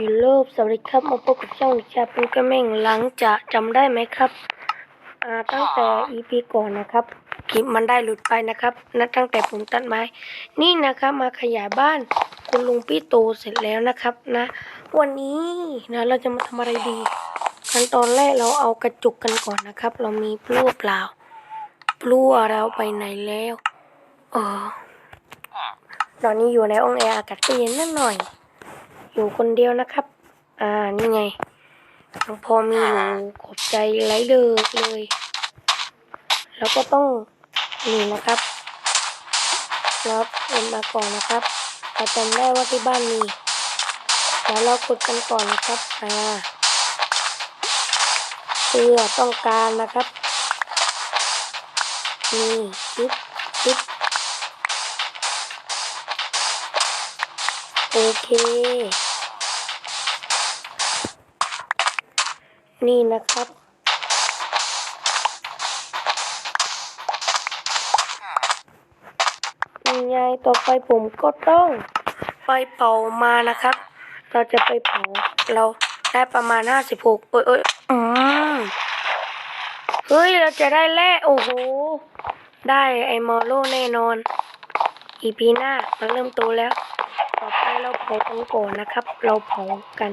ยูโรบสวัสดีครับมาพบกับช่องชาป็นกระเม่งหลังจากจำได้ไหมครับอ่าตั้งแต่ EP ก่อนนะครับคลิปมันได้หลุดไปนะครับนัตั้งแต่ผมตัดไม้ นี่นะครับมาขยายบ้านคุณลุงพี่โตเสร็จแล้วนะครับนะ วันนี้นะเราจะมาทำอะไรดีขั้นตอนแรกเราเอากระจุกกันก่อนนะครับ เรามีปลัวเปล่าปลัวเราไปไหนแล้วเออตอนนี้อยู่ในองแอร์อากาศก็เย็นนิดหน่อย อยู่คนเดียวนะครับ อ่า นี่ไงน้องพอมีอยู่ขอบใจไรเลิกเลย แล้วก็ต้องนี่นะครับรับเอ็นมาก่อนนะครับเราจำได้ว่าที่บ้านมีแล้วเรากดกันก่อนนะครับ อ่าเพื่อต้องการนะครับนี่จิ๊บจิ๊บโอเค นี่นะครับ นี่ไงต่อไปผมก็ต้องไปเผามานะครับ เราจะไปเผาเราได้ประมาณห้าสิบหกเอ้ยเอ้ยอืมเฮ้ย เราจะได้แร่โอ้โห ได้ไอมอลโลแน่นอน อีพีหน้ามันเริ่มโตแล้ว ต่อไปเราเผากันก่อนนะครับ เราเผากัน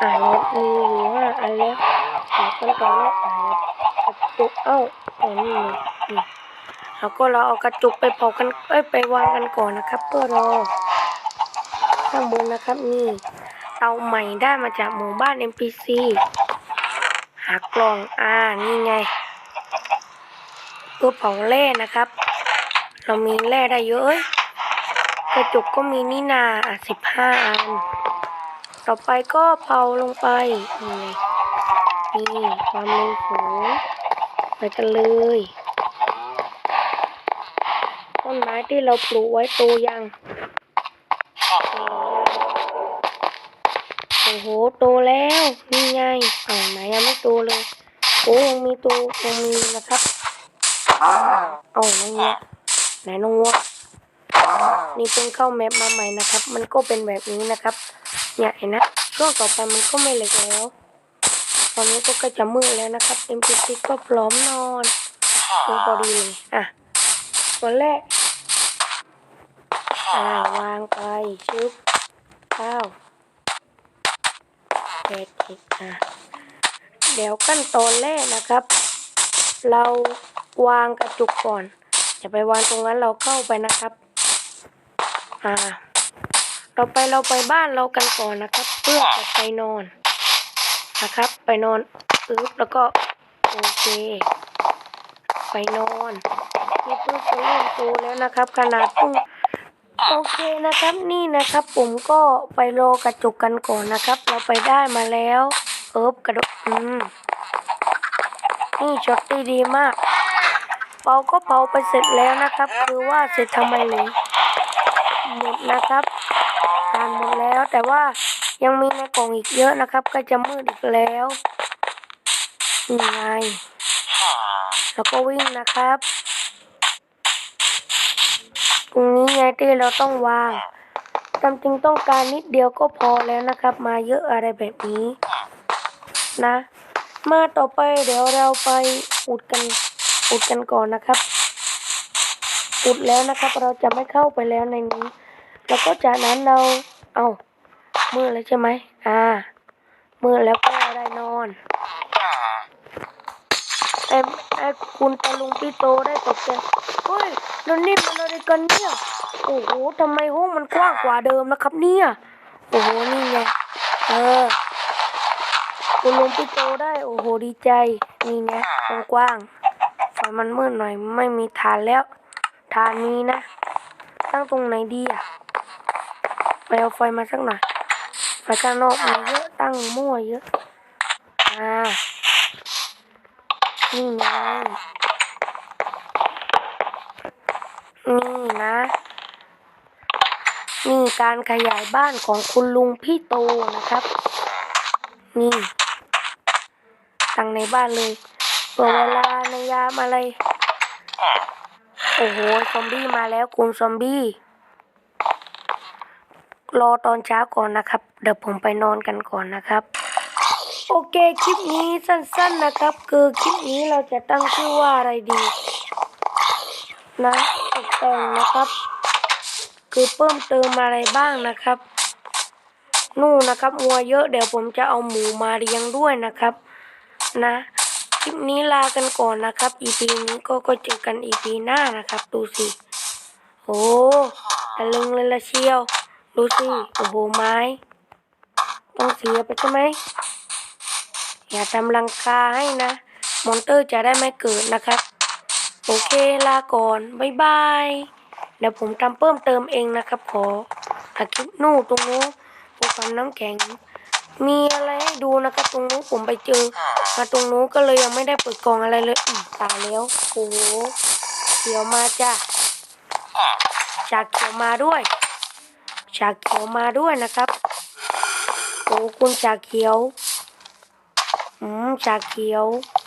อ่าเรามีอยู่ห้าอันแล้วเผากันก่อนแล้วอ่ากระจุกเอ้าเอานี่เลยนี่แล้วก็เราเอากระจุกไปเผากันเอ้ยไปวางกันก่อนนะครับเพื่อรอข้างบนนะครับนี่เตาใหม่ได้มาจากหมู่บ้าน NPC หากล่องอ่านี่ไงเพื่อเผาแร่นะครับ เรามีแร่ได้เยอะกระจุกก็มีนี่นาอะสิบห้าอัน ต่อไปก็เผาลงไป นี่นี่ความเร็วสูงไปกันเลย ต้นไม้ที่เราปลูกไว้โตยัง โอ้โห โตแล้ว นี่ไงเอาไหนยังไม่โตเลย โอ้ยังมีโตยังมีนะครับเอาไหนเนี่ยไหนน้องวัวนี่เพิ่งเข้าแมปมาใหม่นะครับ มันก็เป็นแบบนี้นะครับ เนี่ยเห็นนะช่วงต่อไปมันก็ไม่เล็กแล้ว ตอนนี้ก็ใกล้จะมืดแล้วนะครับ MPC ก็พร้อมนอนลงพอดีเลยอะตัวแรกอ่าวางไปชึบข้าวแปดอีกอะเดี๋ยวขั้นตอนแรกนะครับ เราวางกระจุกก่อนอย่าไปวางตรงนั้นเราเข้าไปนะครับ อ่า ต่อไปเราไปบ้านเรากันก่อนนะครับ เพื่อจะไปนอนนะครับ ไปนอนอึ๊บแล้วก็โอเค ไปนอนนี่เพิ่งจะเริ่มโตแล้วนะครับ ขนาดเพิ่งโอเคนะครับนี่นะครับ ผมก็ไปรอกระจุกกันก่อนนะครับ เราไปได้มาแล้วเอิบกระโดดอืมนี่ช็อตดีดีมากเป่าก็เป่าไปเสร็จแล้วนะครับ คือว่าเสร็จทำไมหรือหมดนะครับานหมดแล้ว แต่ว่ายังมีในกล่องอีกเยอะนะครับ ก็จะมืดอีกแล้วนี่ไงแล้วก็วิ่งนะครับ ตรงนี้ไงที่เราต้องวางตามจริงต้องการนิดเดียวก็พอแล้วนะครับ มาเยอะอะไรแบบนี้ นะ มาต่อไปเดี๋ยวเราไปอุดกันอุดกันก่อนนะครับ อุดแล้วนะครับ เราจะไม่เข้าไปแล้วในนี้ แล้วก็จากนั้นเรา เอามือแล้วใช่ไหมอ่ามือแล้วก็ได้นอนไอ้ไอ้คุณตาลุงพี่โตได้ตกใจเฮ้ยแล้วนี่มันอะไรกันเนี่ยโอ้โหทำไมห้องมันกว้างกว่าเดิมนะครับ เนี่ยโอ้โหนี่ไงเออคุณลุงพี่โตได้โอ้โหดีใจนี่ไงกว้างๆไฟมันมืดหน่อยไม่มีฐานแล้วฐานนี้นะ ตั้งตรงไหนดีอะ ไปเอาไฟมาสักหน่อยไฟข้างนอกมีเยอะตั้งมั่วเยอะอ่านี่ไงนี่นะ นี่การขยายบ้านของคุณลุงพี่โตนะครับ นี่ตั้งในบ้านเลยเปิดเวลาในยามอะไร โอ้โห ซอมบี้มาแล้วคุณซอมบี้ รอตอนเช้าก่อนนะครับ เดี๋ยวผมไปนอนกันก่อนนะครับ โอเคคลิปนี้สั้นๆนะครับ คือคลิปนี้เราจะตั้งชื่อว่าอะไรดี นะตกแต่งนะครับ คือเพิ่มเติมอะไรบ้างนะครับ นู่นนะครับวัวเยอะเดี๋ยวผมจะเอาหมูมาเลี้ยงด้วยนะครับ นะคลิปนี้ลากันก่อนนะครับ EP นี้ก็ก็เจอกัน EP หน้านะครับ ดูสิ โอ้ตะลึงเลยละเชียว ดูสิโอ้โหไม้ ต้องเสียไปใช่ไหม อย่าทำรังคาให้นะ มอนเตอร์จะได้ไม่เกิดนะครับ โอเคลาก่อนบ๊ายบายเดี๋ยวผมทำเพิ่มเติมเองนะครับ ขออาคลิปนู่นตรงนู้นภูเขาน้ำแข็ง มีอะไรให้ดูนะครับ ตรงนู้นผมไปเจอ มาตรงนู้นก็เลยยังไม่ได้เปิดกล่องอะไรเลยตายแล้วโอ้โหเขียวมาจ้ะชากเขียวมาด้วย ชาเขียวมาด้วยนะครับโอ้คุณชาเขียว อืมชาเขียว